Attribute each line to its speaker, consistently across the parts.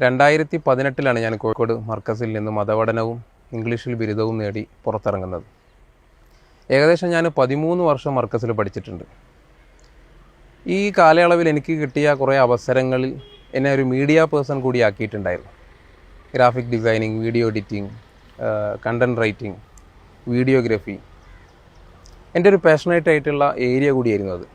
Speaker 1: രണ്ടായിരത്തി പതിനെട്ടിലാണ് ഞാൻ കോഴിക്കോട് മർക്കസിൽ നിന്ന് മതപഠനവും ഇംഗ്ലീഷിൽ ബിരുദവും നേടി പുറത്തിറങ്ങുന്നത്. ഏകദേശം ഞാൻ പതിമൂന്ന് വർഷം മർക്കസിൽ പഠിച്ചിട്ടുണ്ട്. ഈ കാലയളവിൽ എനിക്ക് കിട്ടിയ കുറേ അവസരങ്ങളിൽ എന്നെ ഒരു മീഡിയ പേഴ്സൺ കൂടി ആക്കിയിട്ടുണ്ടായിരുന്നു. Graphic designing video editing content writing videography. എന്റെ ഒരു പാഷനേറ്റ് ആയിട്ടുള്ള ഏരിയ കൂടിയായിരുന്നു അത്.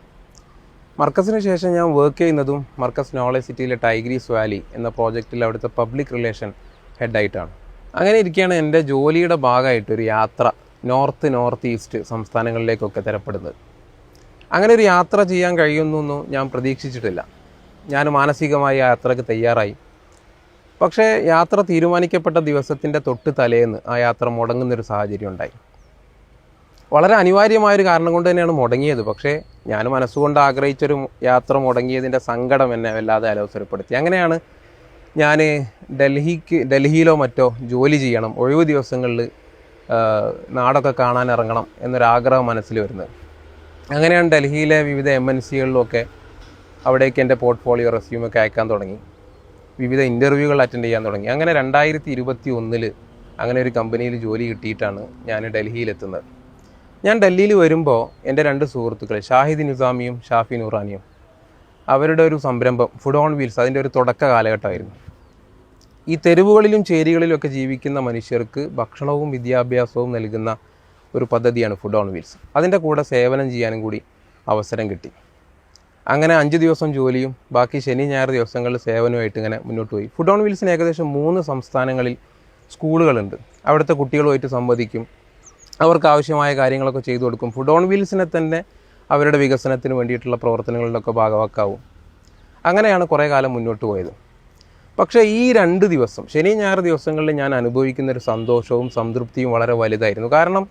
Speaker 1: മർക്കസിന് ശേഷം ഞാൻ വർക്ക് ചെയ്യുന്നതും മർക്കസ് നോളജ് സിറ്റിയിലെ ടൈഗ്രീസ് വാലി എന്ന പ്രോജക്റ്റിൽ അവിടുത്തെ പബ്ലിക് റിലേഷൻ ഹെഡായിട്ടാണ് അങ്ങനെ ഇരിക്കുകയാണ് എന്റെ ജോലിയുടെ ഭാഗമായിട്ട് ഒരു യാത്ര നോർത്ത് നോർത്ത് ഈസ്റ്റ് സംസ്ഥാനങ്ങളിലേക്കൊക്കെ തരപ്പെടുന്നത്. അങ്ങനെ ഒരു യാത്ര ചെയ്യാൻ കഴിയുമെന്നൊന്നും ഞാൻ പ്രതീക്ഷിച്ചിട്ടില്ല. ഞാൻ മാനസികമായി യാത്രയ്ക്ക് തയ്യാറായി. പക്ഷേ യാത്ര തീരുമാനിക്കപ്പെട്ട ദിവസത്തിന്റെ തൊട്ട് തലേന്ന് ആ യാത്ര മുടങ്ങുന്നൊരു സാഹചര്യം ഉണ്ടായി. വളരെ അനിവാര്യമായൊരു കാരണം കൊണ്ട് തന്നെയാണ് മുടങ്ങിയത്. പക്ഷേ ഞാൻ മനസ്സുകൊണ്ട് ആഗ്രഹിച്ചൊരു യാത്ര മുടങ്ങിയതിന്റെ സങ്കടം എന്നെ വല്ലാതെ അലോസരപ്പെടുത്തി. അങ്ങനെയാണ് ഞാൻ ഡൽഹിക്ക് ഡൽഹിയിലോ മറ്റോ ജോലി ചെയ്യണം ഒഴിവ് ദിവസങ്ങളിൽ നാടൊക്കെ കാണാൻ ഇറങ്ങണം എന്നൊരാഗ്രഹം മനസ്സിൽ വരുന്നത്. അങ്ങനെയാണ് ഡൽഹിയിലെ വിവിധ എം എൻ സികളിലൊക്കെ അവിടേക്ക് എന്റെ പോർട്ട്ഫോളിയോ റെസ്യൂമൊക്കെ അയക്കാൻ തുടങ്ങി. വിവിധ ഇന്റർവ്യൂകൾ അറ്റൻഡ് ചെയ്യാൻ തുടങ്ങി. അങ്ങനെ രണ്ടായിരത്തി ഇരുപത്തി ഒന്നിൽ അങ്ങനെ ഒരു കമ്പനിയിൽ ജോലി കിട്ടിയിട്ടാണ് ഞാൻ ഡൽഹിയിലെത്തുന്നത്. ഞാൻ ഡൽഹിയിൽ വരുമ്പോൾ എന്റെ രണ്ട് സുഹൃത്തുക്കൾ ഷാഹിദ് നിസാമിയും ഷാഫി നൂറാനിയും അവരുടെ ഒരു സംരംഭം ഫുഡ് ഓൺ വീൽസ് അതിന്റെ ഒരു തുടക്ക കാലഘട്ടമായിരുന്നു. ഈ തെരുവുകളിലും ചേരികളിലും ഒക്കെ ജീവിക്കുന്ന മനുഷ്യർക്ക് ഭക്ഷണവും വിദ്യാഭ്യാസവും നൽകുന്ന ഒരു പദ്ധതിയാണ് ഫുഡ് ഓൺ വീൽസ് അതിന്റെ കൂടെ സേവനം ചെയ്യാനും കൂടി അവസരം കിട്ടി. അങ്ങനെ അഞ്ച് ദിവസം ജോലിയും ബാക്കി ശനി ഞായർ ദിവസങ്ങളിൽ സേവനമായിട്ട് ഇങ്ങനെ മുന്നോട്ട് പോയി. ഫുഡ് ഓൺ വീൽസിന് ഏകദേശം മൂന്ന് സംസ്ഥാനങ്ങളിൽ സ്കൂളുകളുണ്ട്. അവിടുത്തെ കുട്ടികളുമായിട്ട് സംവദിക്കും. അവർക്ക് ആവശ്യമായ കാര്യങ്ങളൊക്കെ ചെയ്തു കൊടുക്കും. ഫുഡ് ഓൺ വീൽസിനെ തന്നെ അവരുടെ വികസനത്തിന് വേണ്ടിയിട്ടുള്ള പ്രവർത്തനങ്ങളിലൊക്കെ ഭാഗവാക്കാവും. അങ്ങനെയാണ് കുറേ കാലം മുന്നോട്ട് പോയത്. പക്ഷേ ഈ രണ്ട് ദിവസം ശനി ഞായർ ദിവസങ്ങളിൽ ഞാൻ അനുഭവിക്കുന്ന ഒരു സന്തോഷവും സംതൃപ്തിയും വളരെ വലുതായിരുന്നു. കാരണം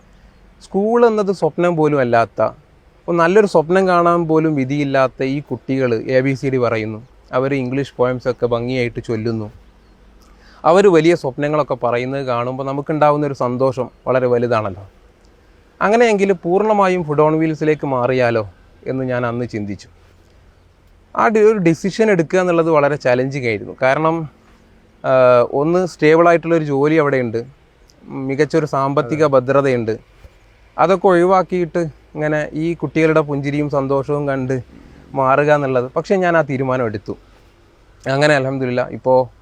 Speaker 1: സ്കൂൾ എന്നത് സ്വപ്നം പോലും അല്ലാത്ത നല്ലൊരു സ്വപ്നം കാണാൻ പോലും വിധിയില്ലാത്ത ഈ കുട്ടികൾ എ ബി സി ഡി പറയുന്നു. അവർ ഇംഗ്ലീഷ് പോയംസ് ഒക്കെ ഭംഗിയായിട്ട് ചൊല്ലുന്നു. അവർ വലിയ സ്വപ്നങ്ങളൊക്കെ പറയുന്നത് കാണുമ്പോൾ നമുക്കുണ്ടാവുന്ന ഒരു സന്തോഷം വളരെ വലുതാണല്ലോ. അങ്ങനെയെങ്കിൽ പൂർണമായും ഫുഡ് ഓൺ വീൽസിലേക്ക് മാറിയാലോ എന്ന് ഞാൻ അന്ന് ചിന്തിച്ചു. ആ ഒരു ഡിസിഷൻ എടുക്കുക എന്നുള്ളത് വളരെ ചലഞ്ചിങ് ആയിരുന്നു. കാരണം ഒന്ന് സ്റ്റേബിളായിട്ടുള്ളൊരു ജോലി അവിടെയുണ്ട്. മികച്ചൊരു സാമ്പത്തിക ഭദ്രതയുണ്ട്. അതൊക്കെ ഒഴിവാക്കിയിട്ട് ഇങ്ങനെ ഈ കുട്ടികളുടെ പുഞ്ചിരിയും സന്തോഷവും കണ്ട് മാറുക എന്നുള്ളത്. പക്ഷേ ഞാൻ ആ തീരുമാനം എടുത്തു. അങ്ങനെ അലഹമില്ല ഇപ്പോൾ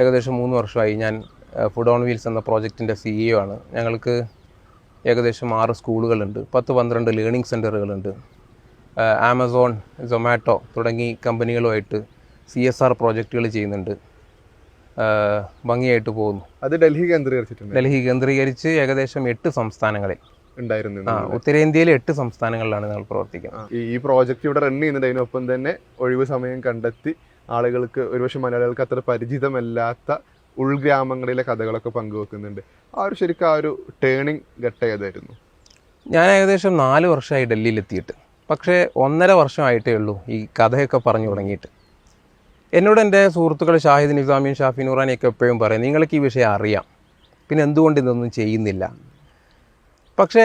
Speaker 1: ഏകദേശം മൂന്ന് വർഷമായി ഞാൻ ഫുഡ് ഓൺ വീൽസ് എന്ന പ്രോജക്റ്റിന്റെ സിഇഒ ആണ്. ഞങ്ങൾക്ക് ഏകദേശം ആറ് സ്കൂളുകളുണ്ട് പത്ത് പന്ത്രണ്ട് ലേണിംഗ് സെന്ററുകളുണ്ട് ആമസോൺ സൊമാറ്റോ തുടങ്ങി കമ്പനികളുമായിട്ട് സി എസ് ആർ പ്രോജക്റ്റുകൾ ചെയ്യുന്നുണ്ട്. ഭംഗിയായിട്ട് പോകുന്നു.
Speaker 2: അത് ഡൽഹി കേന്ദ്രീകരിച്ചിട്ടുണ്ട്.
Speaker 1: ഡൽഹി കേന്ദ്രീകരിച്ച് ഏകദേശം എട്ട് സംസ്ഥാനങ്ങളിൽ
Speaker 2: ഉണ്ടായിരുന്നു.
Speaker 1: ആ ഉത്തരേന്ത്യയിലെ എട്ട് സംസ്ഥാനങ്ങളിലാണ് ഞങ്ങൾ പ്രവർത്തിക്കുന്നത്.
Speaker 2: ഈ പ്രോജക്റ്റ് ഇവിടെ റൺ ചെയ്യുന്നത് അതിനൊപ്പം തന്നെ ഒഴിവ് സമയം കണ്ടെത്തി ആളുകൾക്ക് ഒരുപക്ഷെ മലയാളികൾക്ക് അത്ര പരിചിതമല്ലാത്ത ഉൾഗ്രാമങ്ങളിലെ കഥകളൊക്കെ പങ്കുവെക്കുന്നുണ്ട്. ആ ഒരു ശരിക്കും ആ ഒരു ടേണിങ് ഘട്ടം ഏതായിരുന്നു?
Speaker 1: ഞാൻ ഏകദേശം നാല് വർഷമായി ഡൽഹിയിലെത്തിയിട്ട്. പക്ഷേ ഒന്നര വർഷമായിട്ടേ ഉള്ളൂ ഈ കഥയൊക്കെ പറഞ്ഞു തുടങ്ങിയിട്ട്. എന്നോട് എന്റെ സുഹൃത്തുക്കൾ ഷാഹിദ് നിസാമിയും ഷാഫി നൂറാനിയൊക്കെ എപ്പോഴും പറയും നിങ്ങൾക്ക് ഈ വിഷയം അറിയാം. പിന്നെ എന്തുകൊണ്ട് ഇതൊന്നും ചെയ്യുന്നില്ല? പക്ഷേ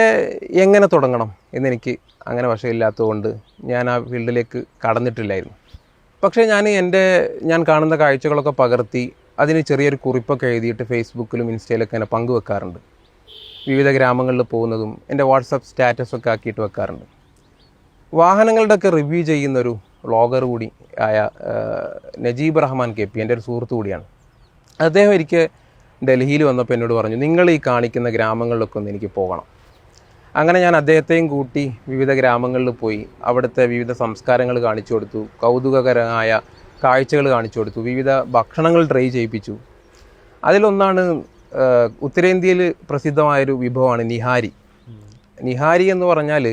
Speaker 1: എങ്ങനെ തുടങ്ങണം? എന്നെനിക്ക് അങ്ങനെ വശമില്ലാത്തതുകൊണ്ട് ഞാൻ ആ ഫീൽഡിലേക്ക് കടന്നിട്ടില്ലായിരുന്നു. പക്ഷേ ഞാൻ എന്റെ ഞാൻ കാണുന്ന കാഴ്ചകളൊക്കെ പകർത്തി അതിന് ചെറിയൊരു കുറിപ്പൊക്കെ എഴുതിയിട്ട് ഫേസ്ബുക്കിലും ഇൻസ്റ്റയിലൊക്കെ ഇങ്ങനെ പങ്കുവെക്കാറുണ്ട്. വിവിധ ഗ്രാമങ്ങളിൽ പോകുന്നതും എന്റെ വാട്സപ്പ് സ്റ്റാറ്റസൊക്കെ ആക്കിയിട്ട് വെക്കാറുണ്ട്. വാഹനങ്ങളുടെയൊക്കെ റിവ്യൂ ചെയ്യുന്നൊരു വ്ളോഗർ കൂടി ആയ നജീബ് റഹ്മാൻ കെ പി എന്റെ ഒരു സുഹൃത്തു കൂടിയാണ്. അദ്ദേഹം എനിക്ക് ഡൽഹിയിൽ വന്നപ്പോൾ എന്നോട് പറഞ്ഞു നിങ്ങൾ ഈ കാണിക്കുന്ന ഗ്രാമങ്ങളിലൊക്കെ ഒന്ന് എനിക്ക് പോകണം. അങ്ങനെ ഞാൻ അദ്ദേഹത്തെയും കൂട്ടി വിവിധ ഗ്രാമങ്ങളിൽ പോയി. അവിടുത്തെ വിവിധ സംസ്കാരങ്ങൾ കാണിച്ചു കൊടുത്തു. കൗതുകകരമായ കാഴ്ചകൾ കാണിച്ചു കൊടുത്തു. വിവിധ ഭക്ഷണങ്ങൾ ട്രൈ ചെയ്യിപ്പിച്ചു. അതിലൊന്നാണ് ഉത്തരേന്ത്യയിൽ പ്രസിദ്ധമായൊരു വിഭവമാണ് നിഹാരി. നിഹാരി എന്ന് പറഞ്ഞാൽ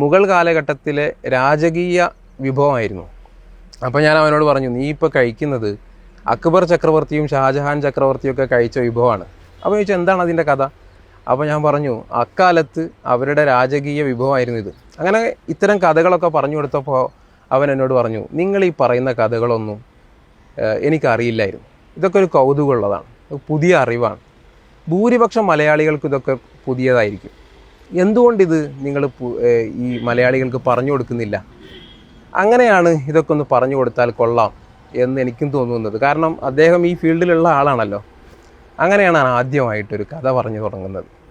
Speaker 1: മുഗൾ കാലഘട്ടത്തിലെ രാജകീയ വിഭവമായിരുന്നു. അപ്പോൾ ഞാൻ അവനോട് പറഞ്ഞു നീ ഇപ്പോൾ കഴിക്കുന്നത് അക്ബർ ചക്രവർത്തിയും ഷാജഹാൻ ചക്രവർത്തിയും ഒക്കെ കഴിച്ച വിഭവമാണ്. അപ്പോൾ ചോദിച്ചാൽ എന്താണ് അതിന്റെ കഥ? അപ്പോൾ ഞാൻ പറഞ്ഞു അക്കാലത്ത് അവരുടെ രാജകീയ വിഭവമായിരുന്നു ഇത്. അങ്ങനെ ഇത്തരം കഥകളൊക്കെ പറഞ്ഞു കൊടുത്തപ്പോൾ അവൻ എന്നോട് പറഞ്ഞു നിങ്ങൾ ഈ പറയുന്ന കഥകളൊന്നും എനിക്കറിയില്ലായിരുന്നു. ഇതൊക്കെ ഒരു കൗതുകമുള്ളതാണ്. പുതിയ അറിവാണ്. ഭൂരിപക്ഷം മലയാളികൾക്ക് ഇതൊക്കെ പുതിയതായിരിക്കും. എന്തുകൊണ്ടിത് നിങ്ങൾ ഈ മലയാളികൾക്ക് പറഞ്ഞു കൊടുക്കുന്നില്ല? അങ്ങനെയാണ് ഇതൊക്കെ ഒന്ന് പറഞ്ഞു കൊടുത്താൽ കൊള്ളാം എന്ന് എനിക്കും തോന്നുന്നത്. കാരണം അദ്ദേഹം ഈ ഫീൽഡിലുള്ള ആളാണല്ലോ. അങ്ങനെയാണ് ആദ്യമായിട്ടൊരു കഥ പറഞ്ഞു തുടങ്ങുന്നത്.